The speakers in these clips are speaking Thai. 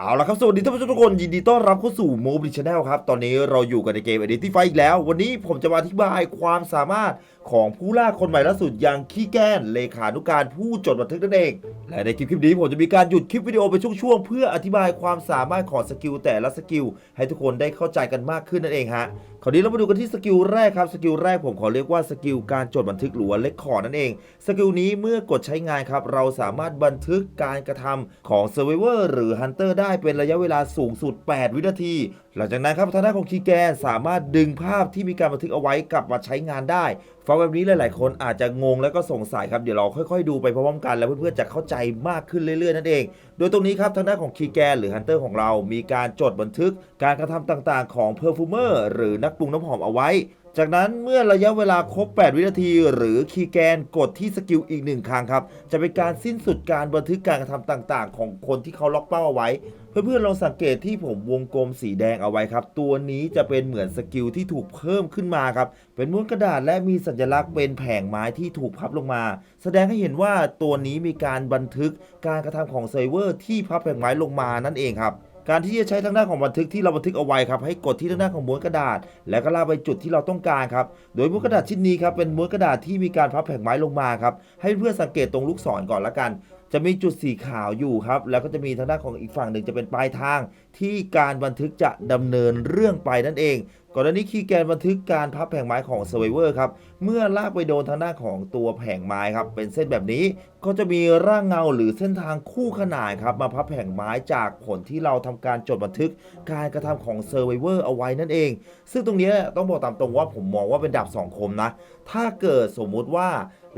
เอาละครับ สวัสดีท่านผู้ชมทุกคน ยินดีต้อนรับเข้าสู่โมบิ c h ช n แนลครับ ตอนนี้เราอยู่กันในเกม Identify อีกแล้ว วันนี้ผมจะมาอธิบายความสามารถของผู้ล่าคนใหม่ล่าสุดอย่างขี้แก้น เลขานุการผู้จดบันทึกนั่นเอง และในคลิปคลิปนี้ผมจะมีการหยุดคลิปวิดีโอไปช่วงๆ เพื่ออธิบายความสามารถของสกิลแต่ละสกิลให้ทุกคนได้เข้าใจกันมากขึ้นนั่นเองฮะคราวนี้เรามาดูกันที่สกิลแรกครับสกิลแรกผมขอเรียกว่าสกิลการจดบันทึกหรือว่าเลคคอร์ดนั่นเองสกิลนี้เมื่อกดใช้งานครับเราสามารถบันทึกการกระทำของ Survivor หรือ Hunter ได้เป็นระยะเวลาสูงสุด 8 วินาที หลังจากนั้นครับทางด้านของคีแกนสามารถดึงภาพที่มีการบันทึกเอาไว้กลับมาใช้งานได้ ฟังแบบนี้หลายๆคนอาจจะงงแล้วก็สงสัยครับ เดี๋ยวเราค่อยๆดูไปพร้อมๆกัน แล้วเพื่อนๆจะเข้าใจมากขึ้นเรื่อยๆนั่นเอง โดยตรงนี้ครับทางด้านของคีแกนหรือฮันเตอร์ของเรา มีการจดบันทึกการกระทำต่างๆ ของเพอร์ฟูเมอร์หรือนักปรุงน้ำหอมเอาไว้ จากนั้นเมื่อระยะเวลาครบ 8 วินาที หรือคีย์แกนกดที่สกิลอีกหนึ่งครั้งครับ จะเป็นการสิ้นสุดการบันทึกการกระทำต่างๆ ของคนที่เขาล็อกเป้าเอาไว้ เพื่อนๆลองสังเกตที่ผมวงกลมสีแดงเอาไว้ครับ ตัวนี้จะเป็นเหมือนสกิลที่ถูกเพิ่มขึ้นมาครับ เป็นม้วนกระดาษและมีสัญลักษณ์เป็นแผงไม้ที่ถูกพับลงมา แสดงให้เห็นว่าตัวนี้มีการบันทึกการกระทำของเซิร์ฟเวอร์ที่พับแผงไม้ลงมานั่นเองครับ การที่จะใช้ทางด้านของบันทึกที่เราบันทึกเอาไว้ครับให้กดที่ทางด้านของม้วนกระดาษ แล้วก็ลากไปจุดที่เราต้องการครับโดยม้วนกระดาษชิ้นนี้ครับเป็นม้วนกระดาษที่มีการพับแผ่นไม้ลงมาครับให้เพื่อนสังเกตตรงลูกศรก่อนละกัน จะมีจุดสีขาวอยู่ครับ แล้วก็จะมีทางด้านของอีกฝั่งหนึ่งจะเป็นปลายทาง ที่การบันทึกจะดำเนินเรื่องไปนั่นเองก่อนหน้านี้คีย์แกนบันทึกการพับแผงไม้ของ Survivor ครับเมื่อลากไปโดนทางด้านของตัวแผงไม้ครับเป็นเส้นแบบนี้ก็จะมีร่างเงาหรือเส้นทางคู่ขนานครับมาพับแผงไม้จากผลที่เราทำการจดบันทึกการกระทำของ Survivor เอาไว้นั่นเอง ซึ่งตรงนี้ต้องบอกตามตรงว่าผมมองว่าเป็นดาบสองคมนะถ้าเกิดสมมุติว่า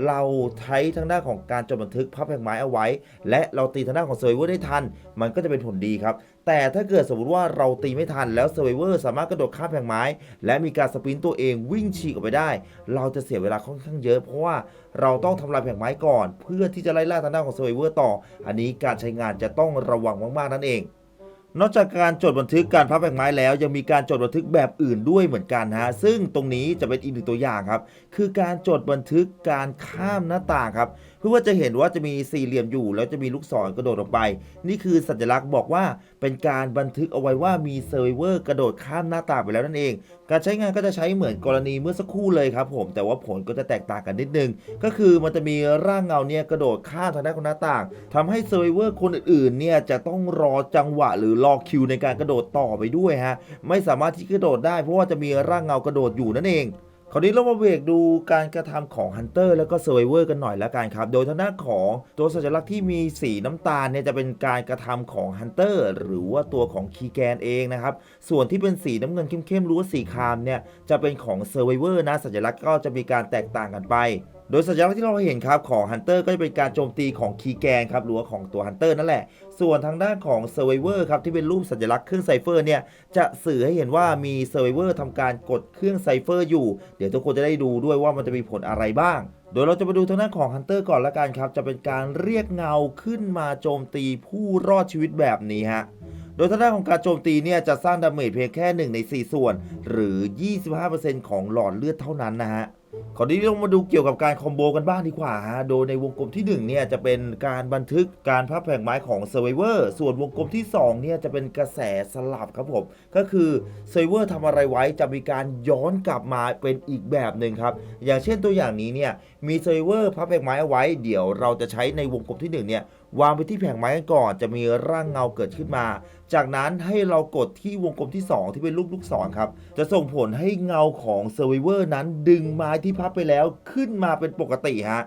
เราใช้ทางด้านของการจดบันทึกพับแผงไม้เอาไว้ และเราตีทางด้านของ Survivor ได้ทัน มันก็จะเป็นผลดีครับ แต่ถ้าเกิดสมมติว่าเราตีไม่ทันแล้ว Survivor สามารถกระโดดข้ามแผงไม้ และมีการสปรินต์ตัวเองวิ่งฉีกออกไปได้ เราจะเสียเวลาค่อนข้างเยอะ เพราะว่าเราต้องทำลายแผงไม้ก่อน เพื่อที่จะไล่ล่าทางด้านของ Survivor ต่อ อันนี้การใช้งานจะต้องระวังมากๆนั่นเอง นอกจากการจดบันทึกการพับแผงไม้แล้ว ยังมีการจดบันทึกแบบอื่นด้วยเหมือนกันฮะซึ่งตรงนี้จะเป็นอีกหนึ่งตัวอย่างครับ คือการจดบันทึกการข้ามหน้าต่างครับเพื่อว่าจะเห็นว่าจะมีสี่เหลี่ยมอยู่ แล้วจะมีลูกศรกระโดดออกไป นี่คือสัญลักษณ์บอกว่าเป็นการบันทึกเอาไว้ว่ามีเซอร์เวอร์กระโดดข้ามหน้าต่างไปแล้วนั่นเอง การใช้งานก็จะใช้เหมือนกรณีเมื่อสักครู่เลยครับผมแต่ว่าผลก็จะแตกต่างกันนิดนึง ก็คือมันจะมีร่างเงาเนี่ยกระโดดข้ามทางด้านของหน้าต่างทำให้เซอร์เวอร์คนอื่นๆเนี่ยจะต้องรอจังหวะหรือรอคิวในการกระโดดต่อไปด้วยฮะ ไม่สามารถที่กระโดดได้เพราะว่าจะมีร่างเงากระโดดอยู่นั่นเองคราวนี้เรามาเบรกดูการกระทำของ Hunter แล้วก็ Survivor กันหน่อยล้วกันครับ โดยทางด้านของตัวสัญลักษณ์ที่มีสีน้ำตาลเนี่ยจะเป็นการกระทำของ Hunter หรือว่าตัวของคีแกนเองนะครับ ส่วนที่เป็นสีน้ำเงินเข้มๆหรือว่าสีครามเนี่ยจะเป็นของ Survivor นะสัญลักษณ์ก็จะมีการแตกต่างกันไป โดยสัญลักษณ์ที่เราเห็นครับของ Hunter ก็จะเป็นการโจมตีของคีแกนครับหรือว่าของตัว Hunter นั่นแหละ ส่วนทางด้านของ Survivor ครับที่เป็นรูปสัญลักษณ์เครื่องไซเฟอร์เนี่ยจะสื่อให้เห็นว่ามี Survivor ทำการกดเครื่องไซเฟอร์อยู่ เดี๋ยวทุกคนจะได้ดูด้วยว่ามันจะมีผลอะไรบ้างโดยเราจะมาดูทางด้านของ Hunter ก่อนละกันครับ จะเป็นการเรียกเงาขึ้นมาโจมตีผู้รอดชีวิตแบบนี้ฮะ โดยทางด้านของการโจมตีเนี่ยจะสร้างดาเมจเพียงแค่ 1 ใน 4 ส่วน หรือ 25%ของหลอดเลือดเท่านั้นนะฮะ ขอที่เรามาดูเกี่ยวกับการคอมโบกันบ้างดีกว่าฮะ โดยในวงกลมที่1เนี่ยจะเป็นการบันทึกการพับแผงไม้ของ Survivor ส่วนวงกลมที่2เนี่ยจะเป็นกระแสสลับครับผม ก็คือ Survivor ทำอะไรไว้จะมีการย้อนกลับมาเป็นอีกแบบหนึ่งครับ อย่างเช่นตัวอย่างนี้เนี่ยมี Survivor พับแผงไม้เอาไว้ เดี๋ยวเราจะใช้ในวงกลมที่1เนี่ย วางไปที่แผงไม้กันก่อนจะมีร่างเงาเกิดขึ้นมา จากนั้นให้เรากดที่วงกลมที่ 2 ที่เป็นรูปลูกศรครับ จะส่งผลให้เงาของ Survivor นั้นดึงไม้ที่พับไปแล้วขึ้นมาเป็นปกติฮะ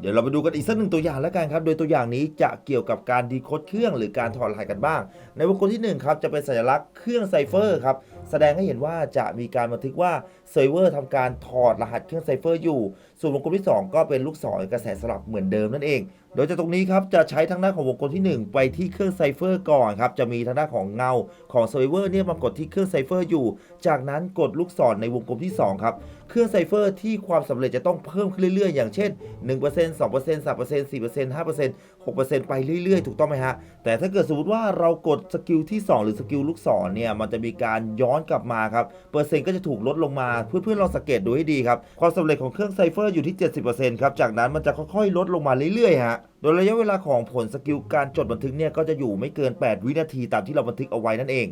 เดี๋ยวเราไปดูกันอีกสักหนึ่งตัวอย่างแล้วกันครับ โดยตัวอย่างนี้จะเกี่ยวกับการดีโคดเครื่องหรือการถอดรหัสกันบ้าง ในวงกลมที่ 1 ครับ จะเป็นสัญลักษณ์เครื่องไซเฟอร์ครับ แสดงให้เห็นว่าจะมีการบันทึกว่าเซิร์ฟเวอร์ทำการถอดรหัสเครื่องไซเฟอร์อยู่ ส่วนวงกลมที่ 2 ก็เป็นลูกศรกระแสสลับเหมือนเดิมนั่นเอง โดยจากตรงนี้ครับจะใช้ทางด้านของวงกลมที่ 1 ไปที่เครื่องไซเฟอร์ก่อนครับจะมีทางด้านของเงาของเซิร์ฟเวอร์เนี่ยมากดที่เครื่องไซเฟอร์อยู่ จากนั้นกดลูกศรในวงกลมที่2ครับเครื่องไซเฟอร์ที่ความสำเร็จจะต้องเพิ่มขึ้นเรื่อยๆ อย่างเช่น 1% 2% 3% 4% 5% 6%ไปเรื่อยๆ ถูกต้องไหมฮะ แต่ถ้าเกิดสมมติว่าเรากดสกิลที่ 2 หรือสกิลลูกศรเนี่ยมันจะมีการย้อนกลับมาครับเปอร์เซ็นต์ก็จะถูกลดลงมาเพื่อนๆลองสังเกตดูให้ดีครับความสำเร็จของเครื่องไซเฟอร์อยู่ที่ 70%ครับ จากนั้นมันจะค่อยๆ ลดลงมาเรื่อยๆ ฮะ โดยระยะเวลาของผลสกิลการจดบันทึกเนี่ย ก็จะอยู่ไม่เกิน 8 วินาทีตามที่เราบันทึกเอาไว้นั่นเอง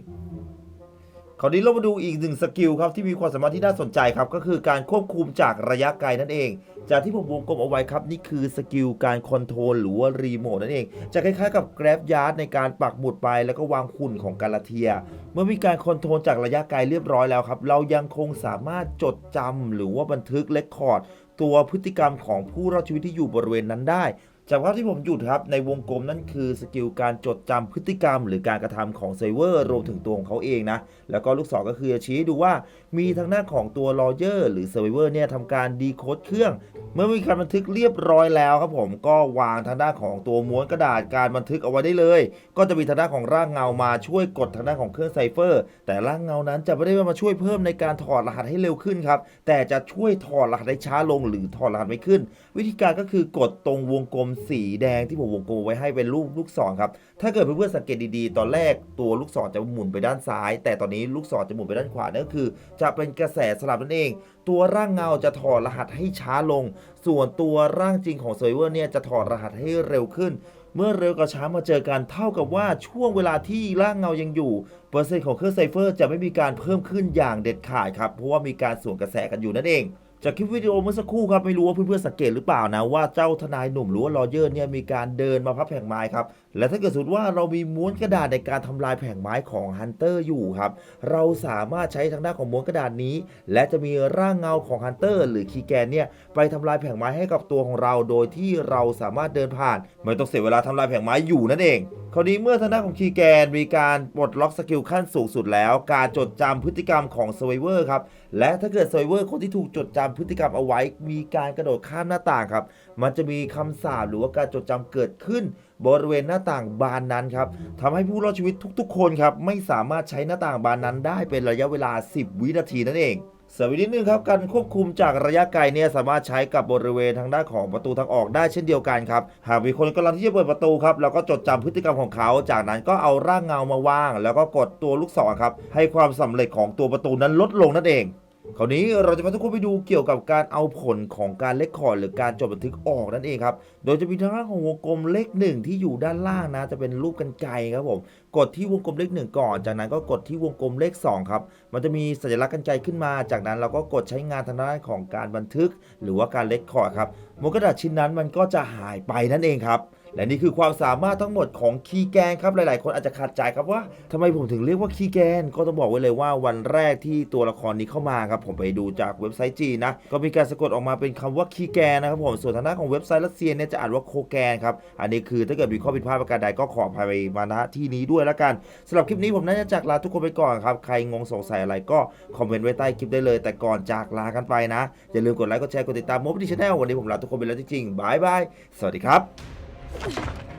คราวนี้เรามาดูอีกหนึ่งสกิลครับที่มีความสามารถที่น่าสนใจครับก็คือการควบคุมจากระยะไกลนั่นเอง จากที่ผมวงกลมเอาไว้ครับนี่คือสกิลการคอนโทรลหรือว่ารีโมทนั่นเอง จะคล้ายๆกับ Grab Yard ในการปักหมุดไปแล้วก็วางหุ่นของกาลาเทีย เมื่อมีการคอนโทรลจากระยะไกลเรียบร้อยแล้วครับเรายังคงสามารถจดจำหรือว่าบันทึกเลคคอร์ด ตัวพฤติกรรมของผู้รอดชีวิตที่อยู่บริเวณนั้นได้ จากภาพที่ผมหยุดครับในวงกลมนั่นคือสกิลการจดจำพฤติกรรม หรือการกระทำของเซเวอร์รวมถึงตัวของเขาเองนะ แล้วก็ลูกศรก็คือจะชี้ให้ดูว่ามีทางด้าของตัวลอเยอร์หรือเซเวอร์เนี่ยทำการดีโคดเครื่อง เมื่อมีการบันทึกเรียบร้อยแล้วครับผมก็วางทางด้านของตัวม้วนกระดาษการบันทึกเอาไว้ได้เลย ก็จะมีทางด้านของร่างเงามาช่วยกดทางด้านของเครื่องไซเฟอร์ แต่ร่างเงานั้นจะไม่ได้มาช่วยเพิ่มในการถอดรหัสให้เร็วขึ้นครับแต่จะช่วยถอดรหัสได้ช้าลง หรือถอดรหัสไม่ขึ้น วิธีการก็คือกดตรงวงกลมสีแดงที่ผมวงกลมไว้ให้เป็นรูปลูกศรครับ ถ้าเกิดเพื่อนๆสังเกตดีๆ ตอนแรกตัวลูกศรจะหมุนไปด้านซ้าย แต่ตอนนี้ลูกศรจะหมุนไปด้านขวานั่นก็คือ จะเป็นกระแสสลับนั่นเอง ตัวร่างเงาจะถอดรหัสให้ช้าลง ส่วนตัวร่างจริงของเซิร์ฟเวอร์เนี่ยจะถอดรหัสให้เร็วขึ้นเมื่อเร็วกับช้ามาเจอกันเท่ากับว่าช่วงเวลาที่ร่างเงายังอยู่ เปอร์เซ็นต์ของเครื่องไซเฟอร์จะไม่มีการเพิ่มขึ้นอย่างเด็ดขาดครับ เพราะว่ามีการสวนกระแสกันอยู่นั่นเอง จากคลิปวิดีโอเมื่อสักครู่ครับไม่รู้ว่าเพื่อนๆสังเกตหรือเปล่านะว่าเจ้าทนายหนุ่มหรือว่าลอเยอร์เนี่ยมีการเดินมาพับแผงไม้ครับและถ้าเกิดสมมติว่าเรามีม้วนกระดาษในการทำลายแผงไม้ของฮันเตอร์อยู่ครับเราสามารถใช้ทางด้านของม้วนกระดาษนี้ และจะมีร่างเงาของฮันเตอร์หรือคีแกนเนี่ยไปทำลายแผงไม้ให้กับตัวของเรา โดยที่เราสามารถเดินผ่าน ไม่ต้องเสียเวลาทำลายแผงไม้อยู่นั่นเอง คราวนี้เมื่อทางด้านของคีแกนมีการปลดล็อกสกิลขั้นสูงสุดแล้ว การจดจำพฤติกรรมของเซ r ร์เวอร์ครับ และถ้าเกิดเซ r ร์เวอร์คนที่ถูกจดจำพฤติกรรมเอาไว้ มีการกระโดดข้ามหน้าต่างครับ มันจะมีคำสาปหรือว่าการจดจำเกิดขึ้น บริเวณหน้าต่างบานนั้นครับทำให้ผู้รอดชีวิตทุกๆ คนครับไม่สามารถใช้หน้าต่างบานนั้นได้เป็นระยะเวลา 10 วินาทีนั่นเอง เสริมอีกนิดนึงครับการควบคุมจากระยะไกลเนี่ยสามารถใช้กับบริเวณทางด้านของประตูทางออกได้เช่นเดียวกันครับหากมีคนกำลังที่จะเปิดประตูครับเราก็จดจำพฤติกรรมของเขา จากนั้นก็เอาร่างเงามาวาง แล้วก็กดตัวลูกศรครับให้ความสำเร็จของตัวประตูนั้นลดลงนั่นเอง คราวนี้เราจะพาทุกคนไปดูเกี่ยวกับการเอาผลของการเลคคอร์ดหรือการจดบันทึกออกนั่นเองครับ โดยจะมีทางด้านของวงกลมเลขหนึ่งที่อยู่ด้านล่างนะ จะเป็นรูปกันไกรครับผม กดที่วงกลมเลขหนึ่งก่อน จากนั้นก็กดที่วงกลมเลขสองครับ มันจะมีสัญลักษณ์กันไกรขึ้นมา จากนั้นเราก็กดใช้งานทางด้านของการบันทึก หรือว่าการเลคคอร์ดครับมนกระดาษชิ้นนั้นมันก็จะหายไปนั่นเองครับ และนี่คือความสามารถทั้งหมดของคีแกนครับหลาย ๆ คนอาจจะขัดใจครับว่าทำไมผมถึงเรียกว่าคีแกน ก็ต้องบอกไว้เลยว่าวันแรกที่ตัวละครนี้เข้ามาครับผมไปดูจากเว็บไซต์จีนนะก็มีการสะกดออกมาเป็นคำว่าคีแกนนะครับผมส่วนทางด้านของเว็บไซต์รัสเซียเนี่ยจะอ่านว่าโคแกนครับอันนี้คือถ้าเกิดมีข้อผิดพลาดประการใดก็ขออภัยมาณที่นี้ด้วยแล้วกันสำหรับคลิปนี้ผมน่าจะจากลาทุกคนไปก่อนครับใครงงสงสัยอะไรก็คอมเมนต์ไว้ใต้คลิปได้เลย แต่ก่อนจากลากันไปนะอย่าลืมกดไลค์กดแชร์กดติดตามมบดิชแนลวันนี้ผมลาทุกคนไปแล้วจริงๆบายบายสวัสดีครับ Thank you.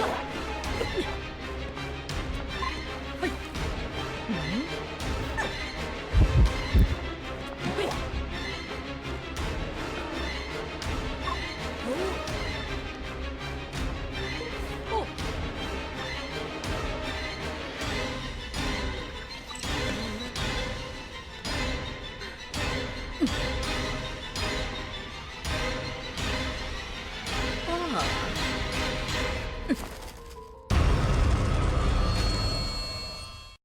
you.